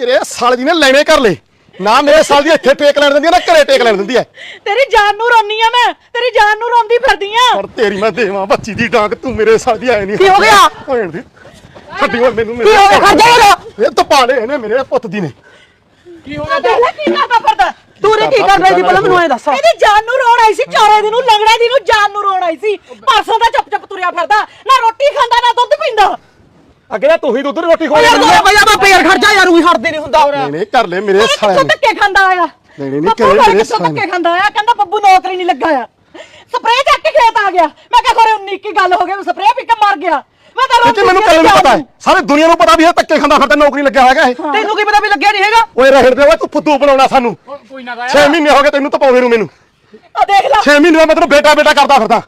ਮੇਰੇ ਸਾਲ ਦੀ ਨੇ ਲੈਣੇ ਕਰ ਲੈ ਨਾ ਮੇਰੇ ਸਾਲ ਦੀ ਇੱਥੇ ਟੇਕ ਲੈਣ ਦਿੰਦੀ ਨਾ ਘਰੇ ਟੇਕ ਲੈਣ ਦਿੰਦੀ ਐ ਤੇਰੀ ਜਾਨ ਨੂੰ ਰੋਨੀ ਆ ਮੈਂ ਤੇਰੀ ਜਾਨ ਨੂੰ ਰੋਂਦੀ ਫਿਰਦੀ ਆ। ਪਰ ਤੇਰੀ ਮੈਂ ਦੇਵਾਂ ਬੱਚੀ ਦੀ ਡਾਂਗ ਤੂੰ ਮੇਰੇ ਸਾਲ ਦੀ ਆਏ ਨਹੀਂ ਕੀ ਹੋ ਗਿਆ? ਭੈਣ ਦੀ ਛੱਡੀ ਓਏ ਮੈਨੂੰ ਕੀ ਹੋ ਗਿਆ? ਖੜ ਜਾ ਯਾਰ ਇਹ ਤਾਂ ਪਾਲੇ ਇਹਨੇ ਮੇਰੇ ਪੁੱਤ ਦੀ ਨੇ। ਕੀ ਹੋ ਗਿਆ? ਕੀ ਕਰਦਾ ਫਿਰਦਾ। ਤੂੰ ਰੇ ਕੀ ਕਰ ਰਹੀ ਸੀ ਪਹਿਲਾਂ ਮੈਨੂੰ ਐ ਦੱਸ। ਇਹਦੀ ਜਾਨ ਨੂੰ ਰੋਣ ਆਈ ਸੀ ਚੌਰੇ ਦੀ ਨੂੰ ਲੰਗੜੇ ਦੀ ਨੂੰ ਜਾਨ ਨੂੰ ਰੋਣ ਆਈ ਸੀ। ਪਰਸੋਂ ਦਾ ਚੁੱਪ ਚੁੱਪ ਤੁਰਿਆ ਫਿਰਦਾ। ਨਾ ਰੋਟੀ ਖਾਂਦਾ ਨਾ ਦੁੱਧ ਪੀਂਦਾ। ਅੱਗੇ ਤਾਂ ਤੂੰ ਹੀ ਦੁੱਧ ਰੋਟੀ ਖਵਾ ਯਾਰ ਤੂੰ ਬਈਆ ਮੈਂ ਪੇਰ ਖੜ ਜਾ ਯਾਰ ਉਹੀ ਹਟਦੇ ਨਹੀਂ ਹੁੰਦਾ। ਨਹੀਂ ਨਹੀਂ ਕਰ ਲੈ ਮੇਰੇ ਸਾਲੇ ਕਿੱਥੋਂ ਨੇ ਧੱਕੇ ਖਾਂਦਾ ਆਇਆ? ਨਹੀਂ, ਨਹੀਂ, ਘਰ ਮੇਰੇ ਸਾਲੇ ਧੱਕੇ ਖਾਂਦਾ ਆਇਆ? ਕਹਿੰਦਾ ਬੱਬੂ ਨੌਕਰੀ ਨਹੀਂ ਲੱਗਾ ਆ। ਸਪਰੇਅ ਚੱਕ ਕੇ ਖੇਤ ਆ ਗਿਆ। ਮੈਂ ਕਿਹਾ ਖੋਰੇ 19 ਕੀ ਗੱਲ ਹੋ ਗਈ? ਸਪਰੇਅ ਪੀ ਕੇ ਮਰ ਗਿਆ। ਮੈਂ ਤਾਂ ਰੋਂਦੀ ਮੈਨੂੰ ਸੀ ਕੱਲ ਨੂੰ ਪਤਾ ਹੈ ਸਾਰੇ ਦੁਨੀਆ ਨੂੰ ਪਤਾ ਵੀ ਇਹ ਧੱਕੇ ਖਾਂਦਾ ਫਿਰਦਾ ਨੌਕਰੀ ਲੱਗਿਆ ਹੈਗਾ ਇਹ। ਤੈਨੂੰ ਕੀ ਪਤਾ ਵੀ ਲੱਗਿਆ ਨਹੀਂ ਹੈਗਾ? ਓਏ ਰਹਿਣ ਦੇ ਓਏ ਤੂੰ ਫੁੱਦੂ ਬਣਾਉਣਾ ਸਾਨੂੰ। ਕੋਈ ਨਾ 6 ਮਹੀਨੇ ਹੋ ਗਏ ਤੈਨੂੰ ਤਪਾਉਂਦੇ ਨੂੰ ਮੈਨੂੰ। ਆ ਦੇਖ ਲੈ। 6 ਮਹੀਨੇ ਮੈਂ ਤੈਨੂੰ ਬੇਟਾ ਬੇਟਾ ਕਰਦਾ ਫਿਰਦਾ।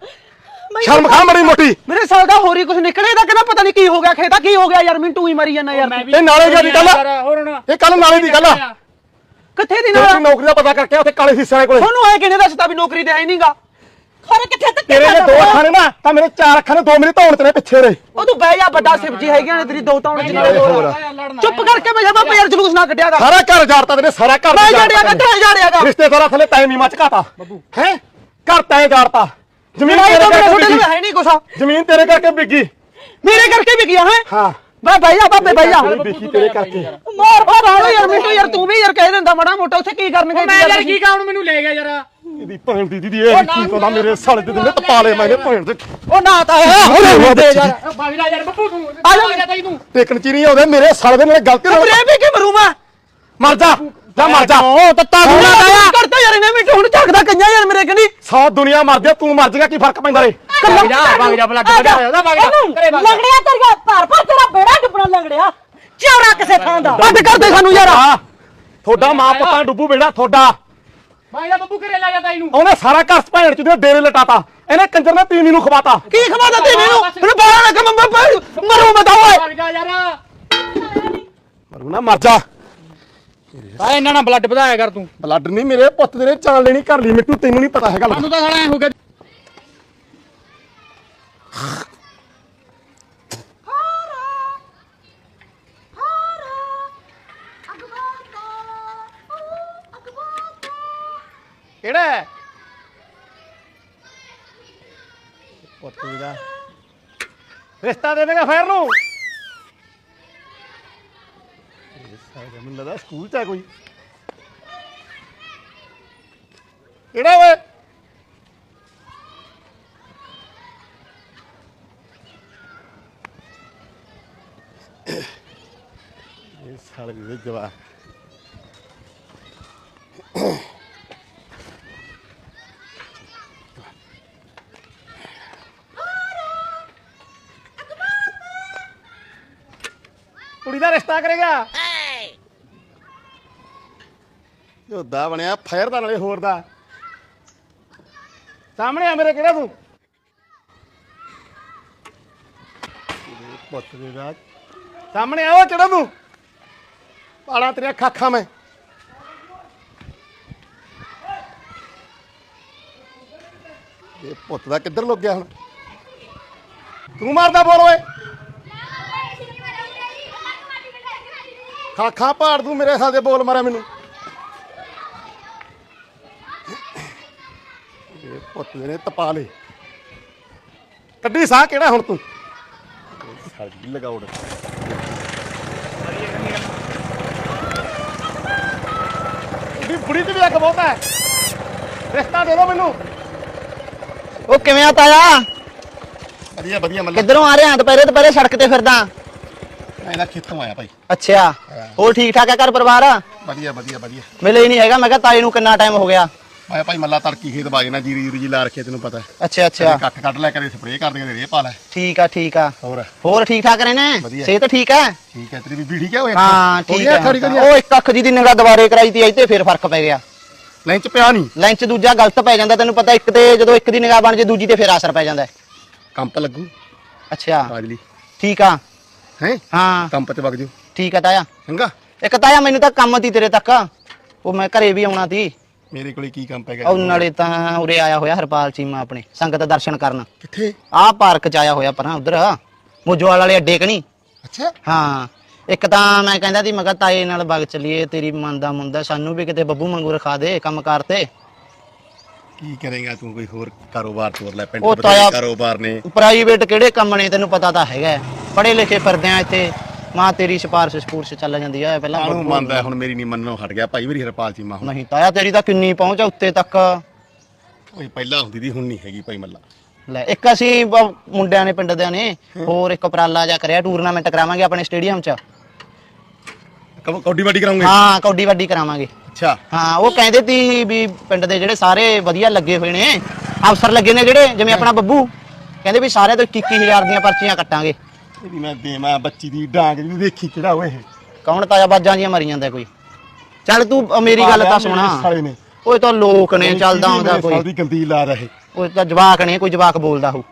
ਸ਼ਰਮ ਖਾ ਮੜੀ ਮੋਟੀ। ਮੇਰੇ ਸਾਲ ਦਾ ਹੋਰ ਹੀ ਕੁਝ ਨਿਕਲੇ ਤਾਂ ਕਹਿੰਦਾ ਪਤਾ ਨਹੀਂ ਕੀ ਹੋ ਗਿਆ ਖੇਤਾ ਕੀ ਹੋ ਗਿਆ ਯਾਰ ਤੂੰ ਹੀ ਮਰੀ ਜਾਂਦਾ ਯਾਰ। ਤੂੰ। ਇਹ ਨਾਲੇ ਦੀ ਗੱਲ ਆ। ਇਹ ਕੱਲ ਨਾਲੇ ਦੀ ਗੱਲ ਆ। ਕਿੱਥੇ ਦੀ ਤੇਰੀ ਨਾਲ? ਨੌਕਰੀ ਦਾ ਪਤਾ ਕਰਕੇ ਉੱਥੇ ਕਾਲੇ ਹਿੱਸੇ ਵਾਲੇ ਕੋਲੇ। ਤੁਹਾਨੂੰ ਐ ਕਿਹਨੇ ਦੱਸਤਾ ਵੀ ਨੌਕਰੀ ਤੇ ਹੈ ਨਹੀਂਗਾ ਖੋਰੇ ਕਿੱਥੇ ਧੱਕੇ ਤੇਰੇ ਨੇ ਦੋ? ਅੱਖਾਂ ਨੇ ਨਾ ਤਾਂ ਮੇਰੇ ਚਾਰ ਅੱਖਾਂ ਨੇ ਦੋ ਮੇਰੇ ਧੌਣ ਤੇ ਨੇ ਪਿੱਛੇ ਦੇ ਉਹ ਤੂੰ ਬਹਿ ਜਾ ਵੱਡਾ ਸਿਪਜੀ ਹੈਗੀਆਂ ਨੇ ਤੇਰੀ ਦੋ ਤਾਉਣ ਚ ਨਾਲੇ। ਹੋਰ। ਚੁੱਪ ਕਰਕੇ ਬਹਿ ਜਾ ਮੈਂ ਪੇਰ ਜਲੂਸ ਨਾ ਕੱਢਿਆ ਕਰ ਸਾਰਾ ਘਰ ਜਾੜਤਾ ਤੇਰੇ ਸਾਰਾ ਘਰ ਮੈਂ ਜਾੜਤਾ ਜਾੜਿਆ ਤੈਨੇ। ਕਿੱਥੇ ਜਾੜਿਆਗਾ ਰਿਸ਼ਤੇਦਾਰਾਂ ਥੱਲੇ ਟਾਈਮ ਹੀ ਮੱਚ ਘਾਤਾ ਹੈ? ਘਰ ਤੈਂ ਜਾੜਤਾ। ਜ਼ਮੀਨ ਮੇਰਾ ਤੇਰੇ ਤਾਂ ਮੇਰੇ ਕਰਕੇ ਛੋਟੇ ਨੂੰ ਵਿਕੀ। ਹੈ ਨਹੀਂ ਕੁਛ। ਜ਼ਮੀਨ ਤੇਰੇ ਕਰਕੇ ਵਿਕੀ। ਮੇਰੇ ਕਰਕੇ ਵੀ ਗਿਆ ਹੈ? ਹਾਂ। ਬੈ ਜਾ ਬਾਬੇ ਤੇਰੀ ਵਿਕੀ ਤੇਰੇ ਕਰਕੇ। ਮਾਰ ਉਹ ਰਾਣੋ ਯਾਰ ਮਿੰਟੂ ਯਾਰ ਤੂੰ ਵੀ ਯਾਰ ਕਹਿ ਦਿੰਦਾ ਮਾੜਾ ਮੋਟਾ ਉੱਥੇ ਕੀ ਕਰਨਗੇ ਮੈਂ ਯਾਰ ਕੀ ਕਾਉਣ ਮੈਨੂੰ ਲੈ ਗਿਆ ਯਾਰ। ਇਹਦੀ ਭੈਣ ਦੀ ਦੀਦੀ ਇਹ ਕੀ ਪਤਾ ਮੇਰੇ ਸਾਲੇ ਦੇ ਦਿਨ ਤਪਾ ਲਏ ਮੈਨੇ ਭੈਣ ਦੇ। ਉਹ ਨਾ ਤਾਂ ਹੈ ਹੁਣੇ ਦੇ ਯਾਰ। ਬਾਗਲਾ ਯਾਰ ਬੱਪੂ ਤੂੰ। ਆ ਜਾ। ਤਾਈ ਤੂੰ। ਟੇਕਣ ਚ ਨਹੀਂ ਆਉਂਦੇ ਮੇਰੇ ਸਾਲੇ ਦੇ ਨਾਲ ਗਲਤੀ ਨਾਲ ਵੀ ਕਿ ਮਰੂ ਮੈਂ ਮਰ ਜਾ ਜਾ ਮਰ ਜਾ। ਉਹ ਤੱਤਾ ਗੁਣਾ ਆਇਆ ਯਾਰ ਇਹਨੇ ਮਿੰਟੂ ਹੁਣ ਝਾਕਦਾ ਕੰਜਾ ਯਾਰ ਮੇਰੇ ਕਨੀ ਸੌ ਦੁਨੀਆ ਮਰ ਜਾ ਤੂੰ ਮਰ ਜਾਏਗਾ ਕੀ ਫ਼ਰਕ ਪੈਂਦਾ ਰੇ ਬਾਗ ਜਾ ਬਾਗ ਜਾ ਬਲੱਡ ਵਧਿਆ ਹੋਇਆ ਉਹਦਾ ਬਾਗ ਜਾ ਘਰੇ ਬਾਗ ਜਾ। ਲੰਗੜਿਆ ਤੇਰੀਆ ਭਰ ਭਰ ਤੇਰਾ ਬੇੜਾ ਡੁੱਬਣਾ ਲੰਗੜਿਆ। ਚੌਰਾ ਕਿਸੇ ਥਾਂ ਦਾ। ਬੰਦ ਕਰਦੇ ਸਾਨੂੰ ਯਾਰ। ਆ ਤੁਹਾਡਾ ਮਾਂ ਪੁੱਤਾਂ ਡੁੱਬੂ ਬੇੜਾ ਤੁਹਾਡਾ। ਬਾਗ ਜਾ ਬੱਪੂ ਘਰੇ ਲੈ ਜਾ ਤਾਈ ਨੂੰ। ਉਹਨੇ ਸਾਰਾ ਘਰ ਭੈਣ ਚ ਦੇ ਡੇਰੇ ਲਟਾਤਾ। ਇਹਨੇ ਕੰਜਰ ਨੇ ਤੀਵੀਂ ਨੂੰ ਖਵਾਤਾ। ਕੀ ਖਵਾਦਾ ਤੇਰੇ ਨੂੰ? ਤੈਨੂੰ ਬਾਹਰ ਲੱਗ ਮੈਂ ਮਰੂ ਮੈਂ ਤਾਂ ਓਏ। ਬਾਗ ਜਾ ਯਾਰ। ਮਰੂ ਨਾ ਮਰ ਜਾ। ਆ ਇਹਨਾਂ ਨਾਲ ਬਲੱਡ ਵਧਾਇਆ ਕਰ ਤੂੰ। ਬਲੱਡ ਨਹੀਂ ਮੇਰੇ ਪੁੱਤ ਦੇ ਚਾਲ ਲੈਣੀ ਕਰ ਲਈ ਮਿੱਟੂ ਤੈਨੂੰ ਨਹੀਂ ਪਤਾ ਹੈਗਾ ਸਾਨੂੰ ਤਾਂ ਸਾਲਾ ਐ ਹੋ ਗਿਆ। ਕਿਹੜਾ ਹੈ? ਪੁੱਤ ਦਾ ਰਿਸ਼ਤਾ ਦੇ ਦੇਗਾ ਫੇਰ ਨੂੰ। ਇਹ ਮੈਨੂੰ ਲੱਗਦਾ ਸਕੂਲ ਚ ਹੈ ਕੋਈ। ਕਿਹੜਾ ਓਏ? ਇਹ ਸਾਲੇ ਦੇ ਜਵਾਬ ਕੁੜੀ ਦਾ ਰਿਸ਼ਤਾ ਕਰੇਗਾ। ਯੋਦਾ ਬਣਿਆ ਫਾਇਰ ਦਾ ਨਾਲੇ ਹੋਰ ਦਾ। ਸਾਹਮਣੇ ਆ ਮੇਰੇ ਕਿਹੜਾ ਤੂੰ? ਇਹਦੇ ਪੁੱਤ ਦੇ ਦਾ ਸਾਹਮਣੇ ਆਓ ਕਿਹੜਾ ਤੂੰ? ਪਾਲਾ ਤੇਰੀਆਂ ਖਾਖਾਂ ਮੈਂ। ਇਹ ਪੁੱਤ ਦਾ ਕਿੱਧਰ ਲੁੱਕ ਗਿਆ ਹੁਣ? ਤੂੰ ਮਾਰਦਾ ਬੋਲ ਓਏ। ਖਾਖਾਂ ਪਾੜ ਦੂੰ ਮੇਰੇ ਸਾਹ ਦੇ ਬੋਲ ਮਾਰਿਆ ਮੈਨੂੰ। ਇਹ ਪੁੱਤ ਦੇ ਨੇ ਤਪਾ ਲੇ। ਕੱਢੀ ਸਾਹ ਕਿਹੜਾ ਹੁਣ ਤੂੰ? ਸਾਡੀ ਲਗਾਉੜ ਇਹਦੀ ਬੁੜੀ ਤੇ ਵੀ ਅੱਗ ਬਹੁਤ ਹੈ। ਰਿਸ਼ਤਾ ਦੇ ਦਿਓ ਮੈਨੂੰ। ਉਹ ਕਿਵੇਂ ਆ ਤਾਇਆ? ਵਧੀਆ ਵਧੀਆ ਮੱਲਾ। ਕਿੱਧਰੋਂ ਆ ਰਿਹਾ ਦੁਪਹਿਰੇ ਦੁਪਹਿਰੇ ਸੜਕ ਤੇ ਫਿਰਦਾ। ਮੈਂ ਇਹਦਾ ਖੇਤੋਂ ਆਇਆ ਭਾਈ। ਅੱਛਾ। ਹੋਰ ਠੀਕ ਠਾਕ ਹੈ ਘਰ ਪਰਿਵਾਰ? ਵਧੀਆ ਵਧੀਆ ਵਧੀਆ। ਮਿਲੇ ਹੀ ਨਹੀਂ ਹੈਗਾ। ਮੈਂ ਕਿਹਾ ਤਾਏ ਨੂੰ ਕਿੰਨਾ ਟਾਈਮ ਹੋ ਗਿਆ? ਮੈਂ ਭਾਈ ਮੱਲਾ ਤੜਕੀ ਖੇਤ ਬਾਗੇ ਨਾ ਜੀਰੀ ਜੂਰੀ ਜੀ ਲਾ ਰੱਖੇ ਤੈਨੂੰ ਪਤਾ। ਅੱਛਾ ਅੱਛਾ। ਕੱਟ ਕੱਢ ਲੈ ਕਰੇ ਸਪਰੇਅ ਕਰ ਦੇ ਰੇ ਪਾ ਲੈ। ਠੀਕ ਆ ਠੀਕ ਆ। ਹੋਰ? ਹੋਰ ਠੀਕ ਠਾਕ ਰਹਿਣਾ? ਵਧੀਆ। ਸਿਹਤ ਠੀਕ ਹੈ ਠੀਕ ਹੈ ਤੇਰੀ ਬੀਬੀ ਠੀਕ ਹੈ ਹਾਂ ਠੀਕ ਹੈ ਉਹ ਇੱਕ ਅੱਖ ਜੀ ਦੀ ਨਿਗਾਹ ਦੁਬਾਰੇ ਕਰਾਈ ਤੀ ਇੱਥੇ ਫੇਰ ਫ਼ਰਕ ਪੈ ਗਿਆ। ਲੈਂਚ ਪਿਆ ਨਹੀਂ ਲੈਂਚ ਦੂਜਾ ਗਲਤ ਪੈ ਜਾਂਦਾ ਤੈਨੂੰ ਪਤਾ ਇੱਕ ਤੇ ਜਦੋਂ ਇੱਕ ਦੀ ਨਿਗਾਹ ਬਣ ਜੇ ਦੂਜੀ ਤੇ ਫੇਰ ਅਸਰ ਪੈ ਜਾਂਦਾ। ਹੈ। ਕੰਪ ਲੱਗੂ। ਅੱਛਾ। ਬਾਜਲੀ ਠੀਕ ਆ। ਹੈ? ਹਾਂ। ਕੰਪ ਚ ਵਗ ਜੂ। ਠੀਕ ਆ ਤਾਇਆ। ਚੰਗਾ। ਇੱਕ ਤਾਇਆ ਮੈਨੂੰ ਤਾਂ ਕੰਮ ਤੀ ਤੇਰੇ ਤੱਕ। ਉਹ ਮੈਂ ਘਰੇ ਵੀ ਆਉਣਾ ਤੀ। ਮੇਰੇ ਕੋਲੇ ਕੀ ਕੰਪ ਹੈਗਾ ਉਹ ਨਾਲੇ ਤਾਂ ਉਰੇ ਆਇਆ ਹੋਇਆ ਹਰਪਾਲ ਚੀਮਾ ਆਪਣੇ ਸੰਗਤ ਦਰਸ਼ਨ ਕਰਨ। ਕਿੱਥੇ? ਆਹ ਪਾਰਕ ਚ ਆਇਆ ਹੋਇਆ ਪਰਾਂ ਉਧਰ। ਮੋਜੋਵਾਲ ਵਾਲੇ ਅੱਡੇ ਕਣੀ ਅੱਛਾ। ਹਾਂ। ਇੱਕ ਤਾਂ ਮੈਂ ਕਹਿੰਦਾ ਸੀ ਮੈਂ ਕਿਹਾ ਤਾਏ ਨਾਲ ਵਗ ਚੱਲੀਏ ਤੇਰੀ ਮਨ ਦਾ ਮੁੰਡਾ ਸਾਨੂੰ ਵੀ ਕਿਤੇ ਬੱਬੂ ਮੰਗੂ ਰਖਾ ਦੇ ਕੰਮ ਕਾਰ ਤੇ। ਕੀ ਕਰੇਗਾ ਤੂੰ ਕੋਈ ਹੋਰ ਕਾਰੋਬਾਰ ਤੋਰ ਲੈ ਪਿੰਡ ਕਾਰੋਬਾਰ ਨੇ? ਪ੍ਰਾਈਵੇਟ ਕਿਹੜੇ ਕੰਮ ਨੇ ਤੈਨੂੰ ਪਤਾ ਤਾਂ ਹੈਗਾ। ਪੜੇ ਲਿਖੇ ਫਿਰਦੇ ਆ ਇੱਥੇ। ਮਾਂ ਤੇਰੀ ਸਿਫਾਰਿਸ਼ ਸਪੂਰਸ਼ ਚੱਲ ਜਾਂਦੀ ਆ ਪਹਿਲਾਂ ਕਾਹਨੂੰ ਮੰਨਦਾ ਹੈ, ਹੁਣ ਮੇਰੀ ਨਹੀਂ ਮੰਨਣੋਂ ਹਟ ਗਿਆ ਭਾਈ ਮੇਰੀ ਹਰਪਾਲ ਚੀਮਾ ਹੁਣ। ਨਹੀਂ ਤਾਇਆ ਤੇਰੀ ਤਾਂ ਕਿੰਨੀ ਪਹੁੰਚ ਆ ਉੱਤੇ ਤੱਕ। ਓਏ ਪਹਿਲਾਂ ਹੁੰਦੀ ਦੀ ਹੁਣ ਨਹੀਂ ਹੈਗੀ ਭਾਈ ਮੱਲਾ। ਲੈ ਇੱਕ ਅਸੀਂ ਬ- ਮੁੰਡਿਆਂ ਨੇ ਪਿੰਡ ਦਿਆਂ ਨੇ ਹੋਰ ਇੱਕ ਉਪਰਾਲਾ ਜਾ ਕਰਿਆ ਟੂਰਨਾਮੈਂਟ ਕਰਾਵਾਂਗੇ ਆਪਣੇ ਸਟੇਡੀਅਮ 'ਚ। ਕਬ ਕੌਡੀ ਵਾਡੀ ਕਰਾਉਂਗੇ? ਹਾਂ ਕੌਡੀ ਵੱਡੀ ਕਰਾਵਾਂਗੇ। ਅੱਛਾ। ਹਾਂ ਉਹ ਕਹਿੰਦੇ ਤੀ ਵੀ ਪਿੰਡ ਦੇ ਜਿਹੜੇ ਸਾਰੇ ਵਧੀਆ ਲੱਗੇ ਹੋਏ ਨੇ ਅਫਸਰ ਲੱਗੇ ਨੇ ਜਿਹੜੇ ਜਿਵੇਂ ਆਪਣਾ ਬੱਬੂ। ਕਹਿੰਦੇ ਵੀ ਸਾਰੇ ਤੋਂ 21000 ਦੀਆਂ ਪਰਚੀਆਂ ਕੱਟਾਂਗੇ। ਇਹਦੀ ਮੈਂ ਦੇਵਾਂ ਬੱਚੀ ਦੀ ਡਾਂਗ ਵੀ ਵੇਖੀ ਕਿਹੜਾ ਓਏ ਇਹ? ਕੌਣ ਤਾਇਆ ਬਾਜਾਂ ਦੀਆਂ ਮਰੀ ਜਾਂਦਾ ਕੋਈ? ਚੱਲ ਤੂੰ ਅ, ਮੇਰੀ ਗੱਲ ਤਾਂ ਸੁਣਾ। ਮੇਰੇ ਸਾਲੇ ਨੇ। ਓਏ ਤਾਂ ਲੋਕ ਨੇ ਚੱਲਦਾ ਸਾਲ ਕੋਈ। ਦੀ ਗੰਦੀ ਲਾ ਰਹੇ। ਉਹ ਤਾਂ ਜਵਾਕ ਨੇ ਕੋਈ ਜਵਾਕ ਬੋਲਦਾ ਹੋ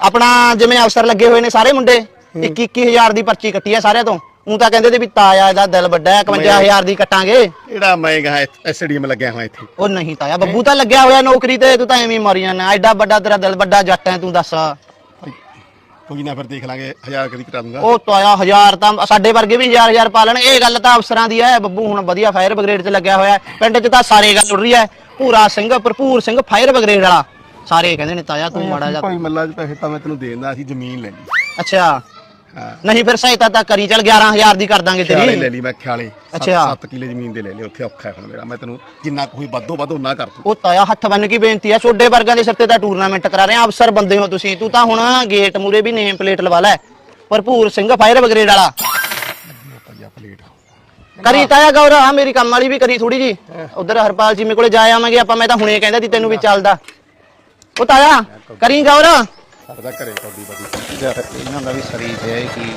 ਆਪਣਾ ਜਿਵੇਂ ਅਫਸਰ ਲੱਗੇ ਹੋਏ ਨੇ ਸਾਰੇ ਮੁੰਡੇ 21 21000 ਦੀ ਪਰਚੀ ਕੱਟੀ ਆ ਸਾਰਿਆਂ ਤੋਂ। ਉਹ ਤਾਂ ਕਹਿੰਦੇ ਤੇ ਵੀ ਤਾਇਆ ਇਹਦਾ ਦਿਲ ਵੱਡਾ ਹੈ 51000 ਦੀ ਕੱਟਾਂਗੇ। ਕਿਹੜਾ ਮੈਂ ਗਾ ਐਸਡੀਐਮ ਲੱਗਿਆ ਹੋਇਆ ਇੱਥੇ। ਉਹ ਨਹੀਂ ਤਾਇਆ ਬੱਬੂ ਤਾਂ ਲੱਗਿਆ ਹੋਇਆ ਨੌਕਰੀ ਤੇ ਤੂੰ ਤਾਂ ਐਵੇਂ ਹੀ ਮਰੀ ਜਾਂਦਾ। ਐਡਾ ਵੱਡਾ ਤੇਰਾ ਦਿਲ ਵੱਡਾ ਜੱਟ ਹੈ ਤੂੰ ਦੱਸ। ਕੋਈ ਨਾ ਫਿਰ ਦੇਖ ਲਾਂਗੇ ਹਜ਼ਾਰ ਕਦੀ ਕਰਾ ਦੂੰਗਾ ਉਹ ਤਾਇਆ ਹਜ਼ਾਰ ਤਾਂ ਸਾਡੇ ਵਰਗੇ ਵੀ ਹਜ਼ਾਰ ਹਜ਼ਾਰ ਪਾ ਲੈਣ। ਇਹ ਗੱਲ ਤਾਂ ਅਫਸਰਾਂ ਦੀ ਹੈ ਬੱਬੂ ਹੁਣ ਵਧੀਆ ਫਾਇਰ ਬ੍ਰਿਗੇਡ 'ਚ ਲੱਗਿਆ ਹੋਇਆ ਹੈ। ਪਿੰਡ 'ਚ ਤਾਂ ਸਾਰੇ ਗੱਲ ਉੱਡ ਰਹੀ ਹੈ। ਪੂਰਾ ਸਿੰਘ ਭਰਪੂਰ ਸਿੰਘ ਫਾਇਰ ਬ੍ਰਿਗੇਡ ਵਾਲਾ। ਸਾਰੇ ਕਹਿੰਦੇ ਨੇ ਤਾਇਆ ਤੂੰ ਮਾੜਾ ਜਾ ਭਾਈ ਮੱਲਾ ਚ ਪੈਸੇ ਤਾਂ ਮੈਂ ਤੈਨੂੰ ਦੇ ਦਿੰਦਾ ਅਸੀਂ ਜ਼ਮੀਨ ਲੈ ਲਈ। ਅੱਛਾ। ਨਹੀਂ ਫਿਰ ਸਹਾਇਤਾ ਤਾਂ ਕਰੀ। ਚੱਲ 11000 ਦੀ ਕਰ ਦਾਂਗੇ ਖਿਆਲੇ ਲੈ ਤੇਰੀ ਲਈ ਮੈਂ ਖਿਆਲੇ। ਅੱਛਾ। 7 ਕਿੱਲੇ ਜ਼ਮੀਨ ਦੇ ਲੈ ਲਏ ਉੱਥੇ ਔਖਾ ਹੈ ਹੁਣ ਮੇਰਾ। ਮੈਂ ਤੈਨੂੰ ਜਿੰਨਾ ਕੋਈ ਵੱਧੋ ਵੱਧ ਉਹਨਾਂ ਕਰ ਦੂੰ। ਉਹ ਤਾਇਆ ਹੱਥ ਬੰਨ ਕੇ ਬੇਨਤੀ ਆ। ਛੋਡੇ ਵਰਗਾਂ ਦੇ ਸਿਰ ਤੇ ਤਾਂ ਟੂਰਨਾਮੈਂਟ ਕਰਾ ਰਹੇ ਆ। ਅਫਸਰ ਬੰਦੇ ਹੋ ਤੁਸੀਂ। ਤੂੰ ਤਾਂ ਹੁਣ ਗੇਟ ਮੂਰੇ ਵੀ ਨੇਮ ਪਲੇਟ ਲਵਾ ਲੈ। ਭਰਪੂਰ ਸਿੰਘ ਫਾਇਰ ਬ੍ਰਿਗੇਡ ਵਾਲਾ। ਪਈਆ ਪਲੇਟ ਕਰੀ ਤਾਇਆ ਗੌਰਾ। ਆ ਮੇਰੀ ਕੰਮ ਵਾਲੀ ਵੀ ਕਰੀ ਥੋੜੀ ਜੀ ਉਧਰ ਹਰਪਾਲ ਜੀ ਮੇਰੇ ਕੋਲੇ ਜਾ ਆਵਾਂਗੇ। ਆਪਾਂ ਮੈਂ ਤਾਂ ਹੁਣੇ ਕਹਿੰਦਾ ਸੀ ਤੈਨੂੰ ਵੀ ਚੱਲਦਾ। ਉਹ ਤਾਇਆ ਕਰੀ ਗੌਰਾ। ਸਾਡਾ ਘਰੇ ਕੌਡੀ ਵੱਡੀ ਇਹਨਾਂ ਦਾ ਵੀ ਸਰੀਰ ਹੈ ਕੀ